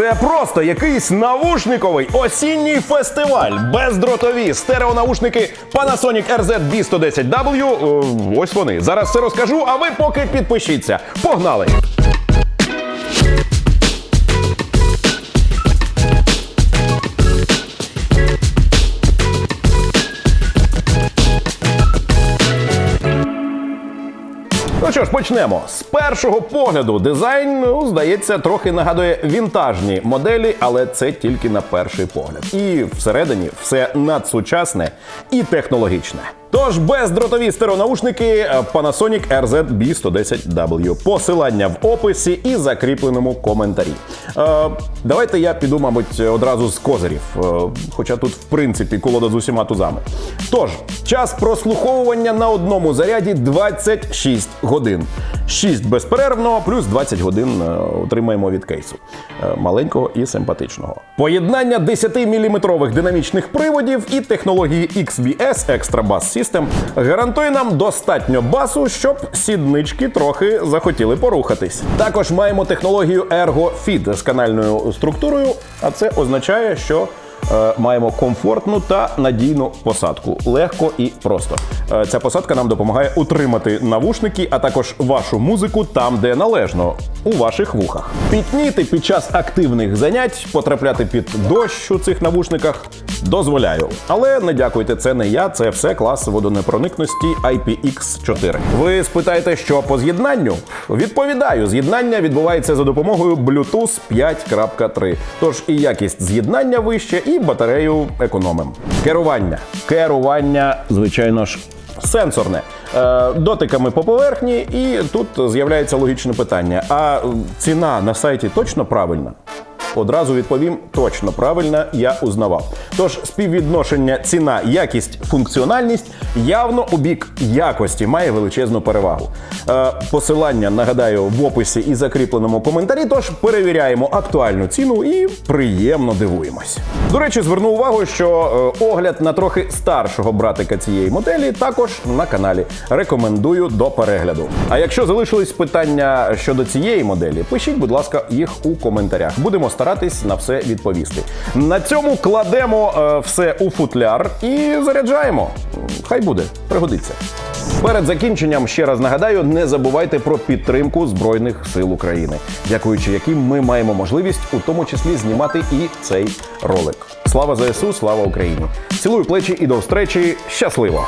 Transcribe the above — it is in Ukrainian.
Це просто якийсь навушниковий осінній фестиваль. Бездротові стереонаушники Panasonic RZ B110W. Е, Ось вони. Зараз все розкажу, а ви поки підпишіться. Погнали! Ну що ж, почнемо. З першого погляду дизайн, ну, здається, трохи нагадує вінтажні моделі, але це тільки на перший погляд. І всередині все надсучасне і технологічне. Тож бездротові стереонаушники е, Panasonic RZ B110W. Посилання в описі і закріпленому коментарі. Е, давайте я піду, мабуть, одразу з козирів. Е, хоча тут, в принципі, колода з усіма тузами. Тож, час прослуховування на одному заряді 26 годин. 6 безперервно, плюс 20 годин е, отримаємо від кейсу. Е, маленького і симпатичного. Поєднання 10-мм динамічних приводів і технології XBS Extra Bass System гарантує нам достатньо басу, щоб сіднички трохи захотіли порухатись. Також маємо технологію Ergo Fit з канальною структурою, а це означає, що маємо комфортну та надійну посадку. Легко і просто. Е, Ця посадка нам допомагає утримати навушники, а також вашу музику там, де належно, у ваших вухах. Пітніти під час активних занять, потрапляти під дощ у цих навушниках дозволяю. Але не дякуйте, це не я, це все клас водонепроникності IPX4. Ви спитаєте, що по з'єднанню? Відповідаю, з'єднання відбувається за допомогою Bluetooth 5.3. Тож і якість з'єднання вище, і батарею економим. Керування. Керування, звичайно ж. Сенсорне Е, дотиками по поверхні, і тут з'являється логічне питання: а ціна на сайті точно правильна? Одразу відповім точно правильно, я узнавав. Тож співвідношення ціна, якість, функціональність явно у бік якості має величезну перевагу. Е, посилання нагадаю в описі і закріпленому коментарі. Тож перевіряємо актуальну ціну і приємно дивуємось. До речі, зверну увагу, що е, огляд на трохи старшого братика цієї моделі також на каналі. Рекомендую до перегляду. А якщо залишились питання щодо цієї моделі, пишіть, будь ласка, їх у коментарях. Будемо старатись на все відповісти. На цьому кладемо е, все у футляр і заряджаємо. Хай буде, пригодиться. Перед закінченням ще раз нагадаю, не забувайте про підтримку Збройних сил України, дякуючи яким ми маємо можливість у тому числі знімати і цей ролик. Слава ЗСУ, слава Україні! Цілую плечі і до встречі. Щасливо!